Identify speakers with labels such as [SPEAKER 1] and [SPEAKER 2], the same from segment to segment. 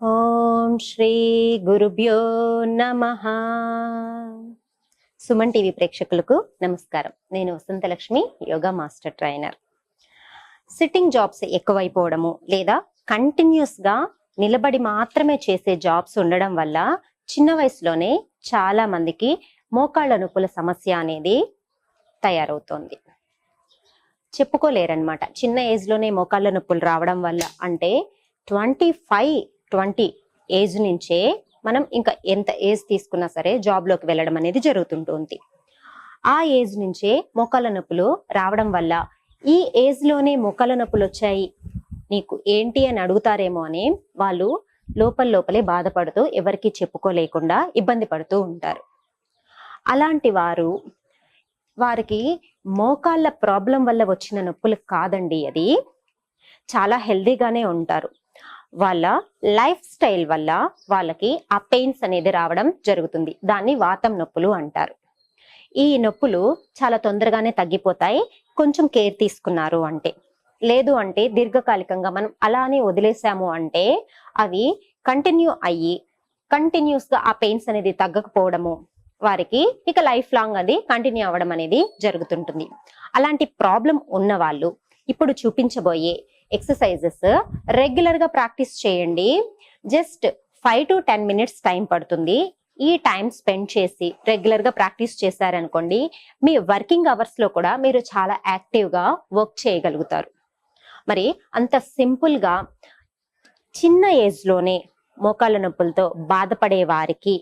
[SPEAKER 1] ఓం శ్రీ గురుభ్యో నమ. సుమన్ టీవీ ప్రేక్షకులకు నమస్కారం. నేను Vasanthalakshmi yoga master trainer. Sitting jobs ఎక్కువైపోవడము లేదా కంటిన్యూస్గా నిలబడి మాత్రమే చేసే జాబ్స్ ఉండడం వల్ల చిన్న వయసులోనే చాలా మందికి మోకాళ్ళ నొప్పుల సమస్య అనేది తయారవుతోంది. చెప్పుకోలేరనమాట చిన్న ఏజ్లోనే మోకాళ్ళ నొప్పులు రావడం వల్ల అంటే ట్వంటీ ఫైవ్ ట్వంటీ ఏజ్ నుంచే మనం ఇంకా ఎంత ఏజ్ తీసుకున్నా సరే జాబ్లోకి వెళ్ళడం అనేది జరుగుతుంటుంది ఆ ఏజ్ నుంచే మోకాళ్ళ నొప్పులు రావడం వల్ల ఈ ఏజ్లోనే మోకాళ్ళ నొప్పులు వచ్చాయి. నీకు ఏంటి అని అడుగుతారేమో అని వాళ్ళు లోపల లోపలే బాధపడుతూ ఎవరికి చెప్పుకోలేకుండా ఇబ్బంది పడుతూ ఉంటారు. అలాంటి వారు వారికి మోకాళ్ళ ప్రాబ్లం వల్ల వచ్చిన నొప్పులు కాదండి అది. చాలా హెల్దీగానే ఉంటారు. వాళ్ళ లైఫ్ స్టైల్ వల్ల వాళ్ళకి ఆ పెయిన్స్ అనేది రావడం జరుగుతుంది. దాన్ని వాతం నొప్పులు అంటారు. ఈ నొప్పులు చాలా తొందరగానే తగ్గిపోతాయి. కొంచెం కేర్ తీసుకున్నారు అంటే. లేదు అంటే దీర్ఘకాలికంగా మనం అలానే వదిలేసాము అంటే అవి కంటిన్యూ అయ్యి కంటిన్యూస్గా ఆ పెయిన్స్ అనేది తగ్గకపోవడము వారికి ఇక లైఫ్ లాంగ్ అది కంటిన్యూ అవ్వడం అనేది జరుగుతుంటుంది. అలాంటి ప్రాబ్లం ఉన్న వాళ్ళు ఇప్పుడు చూపించబోయే ఎక్సర్సైజెస్ రెగ్యులర్గా ప్రాక్టీస్ చేయండి. Just five to ten minutes time పడుతుంది. ఈ టైం స్పెండ్ చేసి రెగ్యులర్గా ప్రాక్టీస్ చేశారనుకోండి మీ వర్కింగ్ అవర్స్లో కూడా మీరు చాలా యాక్టివ్గా వర్క్ చేయగలుగుతారు. మరి అంత సింపుల్గా చిన్న ఏజ్లోనే మోకాళ్ళ నొప్పులతో బాధపడే వారికి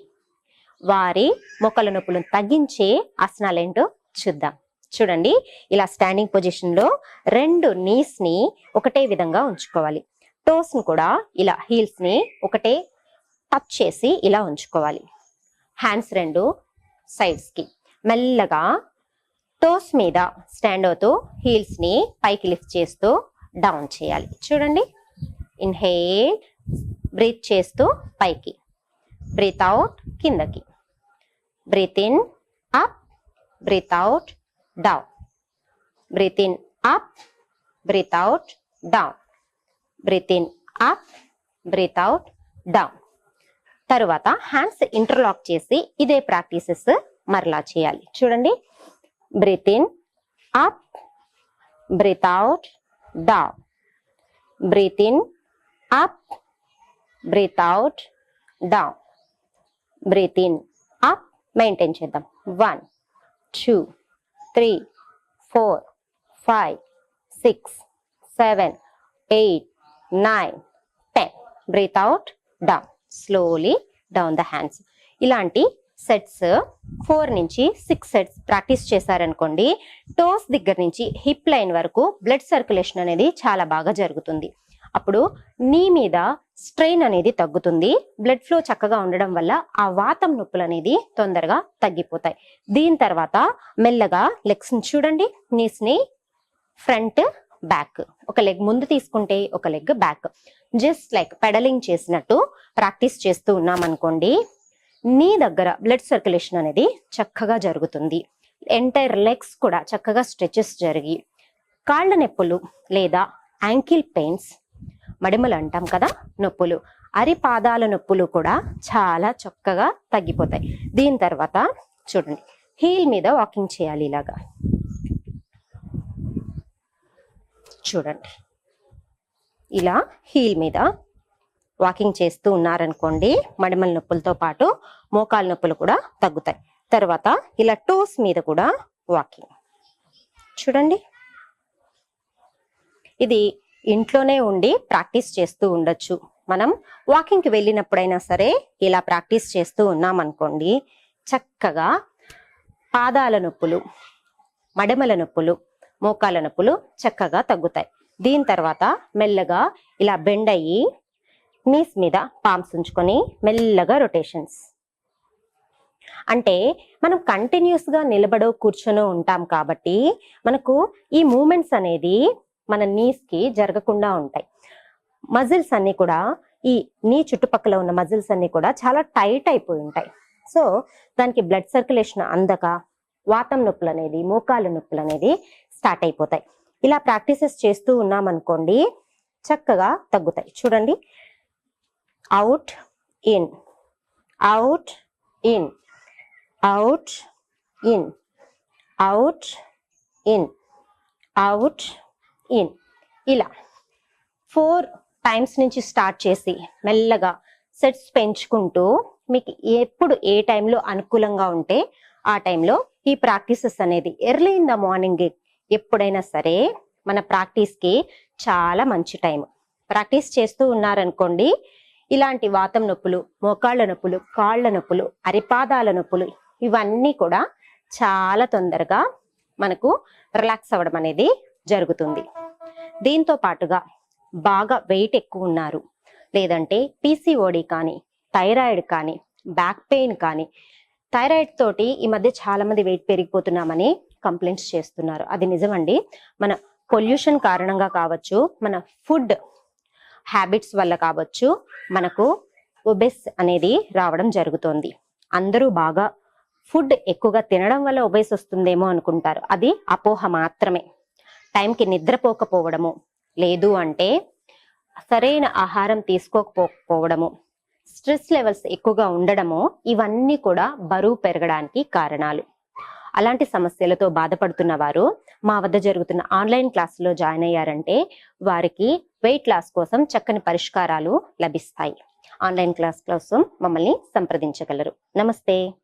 [SPEAKER 1] వారి మొక్కల నొప్పులను తగ్గించే ఆసనాలు ఏంటో చూద్దాం. చూడండి. ఇలా స్టాండింగ్ పొజిషన్లో రెండు నీస్ని ఒకటే విధంగా ఉంచుకోవాలి. టోస్ని కూడా ఇలా హీల్స్ని ఒకటే టచ్ చేసి ఇలా ఉంచుకోవాలి. హ్యాండ్స్ రెండు సైడ్స్కి. మెల్లగా టోస్ మీద స్టాండ్ అవుతూ హీల్స్ని పైకి లిఫ్ట్ చేస్తూ డౌన్ చేయాలి. చూడండి. ఇన్హేల్ బ్రీత్ చేస్తూ పైకి. బ్రీత్ అవుట్ కిందకి. Breathe in up breathe out down Breathe in up breathe out, down Breathe in up breathe out, down తరువాత హ్యాండ్స్ ఇంటర్లాక్ చేసి ఇదే ప్రాక్టీసెస్ మరలా చేయాలి. చూడండి. Breathe in up breathe out down breathe in up breathe out down breathe in up maintain చేద్దాం. One two three four five six seven eight nine ten. Breathe out down slowly down the hands ఇలాంటి sets four నుంచి six sets practice చేశారనుకోండి toes దగ్గర నుంచి hip line వరకు blood circulation అనేది చాలా బాగా జరుగుతుంది. అప్పుడు నీ మీద స్ట్రెయిన్ అనేది తగ్గుతుంది. బ్లడ్ ఫ్లో చక్కగా ఉండడం వల్ల ఆ వాతం నొప్పులు అనేది తొందరగా తగ్గిపోతాయి. దీని తర్వాత మెల్లగా లెగ్స్ చూడండి. నీస్ని ఫ్రంట్ బ్యాక్. ఒక లెగ్ ముందు తీసుకుంటే ఒక leg back. Just like pedalling చేసినట్టు ప్రాక్టీస్ చేస్తూ ఉన్నాం అనుకోండి. నీ దగ్గర బ్లడ్ సర్క్యులేషన్ అనేది చక్కగా జరుగుతుంది. ఎంటైర్ లెగ్స్ కూడా చక్కగా స్ట్రెచెస్ జరిగి కాళ్ళ నొప్పులు లేదా యాంకిల్ పెయిన్స్ మడిమలు అంటాం కదా నొప్పులు. అరి పాదాల నొప్పులు కూడా చాలా చక్కగా తగ్గిపోతాయి. దీని తర్వాత చూడండి హీల్ మీద వాకింగ్ చేయాలి ఇలాగా. చూడండి ఇలా హీల్ మీద వాకింగ్ చేస్తూ ఉన్నారనుకోండి మడిమల నొప్పులతో పాటు మోకాలు నొప్పులు కూడా తగ్గుతాయి. తర్వాత ఇలా టోస్ మీద కూడా వాకింగ్. చూడండి ఇది ఇంట్లోనే ఉండి ప్రాక్టీస్ చేస్తూ ఉండొచ్చు. మనం వాకింగ్కి వెళ్ళినప్పుడైనా సరే ఇలా ప్రాక్టీస్ చేస్తూ ఉన్నాం అనుకోండి చక్కగా పాదాల నొప్పులు మడమల నొప్పులు మోకాల నొప్పులు చక్కగా తగ్గుతాయి. దీని తర్వాత మెల్లగా ఇలా బెండ్ అయ్యి నీస్ మీద పామ్స్ ఉంచుకొని మెల్లగా రొటేషన్స్ అంటే మనం కంటిన్యూస్గా నిలబడో కూర్చొని ఉంటాం కాబట్టి మనకు ఈ మూమెంట్స్ అనేది మన నీస్కి జరగకుండా ఉంటాయి. మజిల్స్ అన్ని కూడా ఈ నీ చుట్టుపక్కల ఉన్న మజిల్స్ అన్ని కూడా చాలా టైట్ అయిపోయి ఉంటాయి. సో దానికి బ్లడ్ సర్క్యులేషన్ అందక వాతం నొప్పులు అనేది మోకాలు నొప్పులు అనేది స్టార్ట్ అయిపోతాయి. ఇలా ప్రాక్టీసెస్ చేస్తూ ఉన్నామనుకోండి చక్కగా తగ్గుతాయి. చూడండి. Out in out in out in out in out in ఇలా ఫోర్ టైమ్స్ నుంచి స్టార్ట్ చేసి మెల్లగా సెట్స్ పెంచుకుంటూ మీకు ఎప్పుడు ఏ టైంలో అనుకూలంగా ఉంటే ఆ టైంలో ఈ ప్రాక్టీసెస్ అనేది ఎర్లీ ఇన్ ద మార్నింగ్ ఎప్పుడైనా సరే మన ప్రాక్టీస్కి చాలా మంచి టైం ప్రాక్టీస్ చేస్తూ ఉన్నారనుకోండి ఇలాంటి వాతం నొప్పులు మోకాళ్ళ నొప్పులు కాళ్ళ నొప్పులు అరిపాదాల నొప్పులు ఇవన్నీ కూడా చాలా తొందరగా మనకు రిలాక్స్ అవ్వడం అనేది జరుగుతుంది. దీంతో పాటుగా బాగా వెయిట్ ఎక్కువ ఉన్నారు. లేదంటే పీసీఓడి కానీ థైరాయిడ్ కానీ బ్యాక్ పెయిన్ కానీ థైరాయిడ్ తోటి ఈ మధ్య చాలా మంది వెయిట్ పెరిగిపోతున్నామని కంప్లైంట్స్ చేస్తున్నారు. అది నిజమండి. మన పొల్యూషన్ కారణంగా కావచ్చు మన ఫుడ్ హ్యాబిట్స్ వల్ల కావచ్చు మనకు ఒబెస్ అనేది రావడం జరుగుతోంది. అందరూ బాగా ఫుడ్ ఎక్కువగా తినడం వల్ల ఒబేస్ వస్తుందేమో అనుకుంటారు. అది అపోహ మాత్రమే. టైంకి నిద్రపోకపోవడము. లేదు అంటే సరైన ఆహారం తీసుకోకపోకపోవడము. స్ట్రెస్ లెవెల్స్ ఎక్కువగా ఉండడము ఇవన్నీ కూడా బరువు పెరగడానికి కారణాలు. అలాంటి సమస్యలతో బాధపడుతున్న వారు మా వద్ద జరుగుతున్న ఆన్లైన్ క్లాసులో జాయిన్ అయ్యారంటే వారికి వెయిట్ లాస్ కోసం చక్కని పరిష్కారాలు లభిస్తాయి. ఆన్లైన్ క్లాస్ కోసం మమ్మల్ని సంప్రదించగలరు. నమస్తే.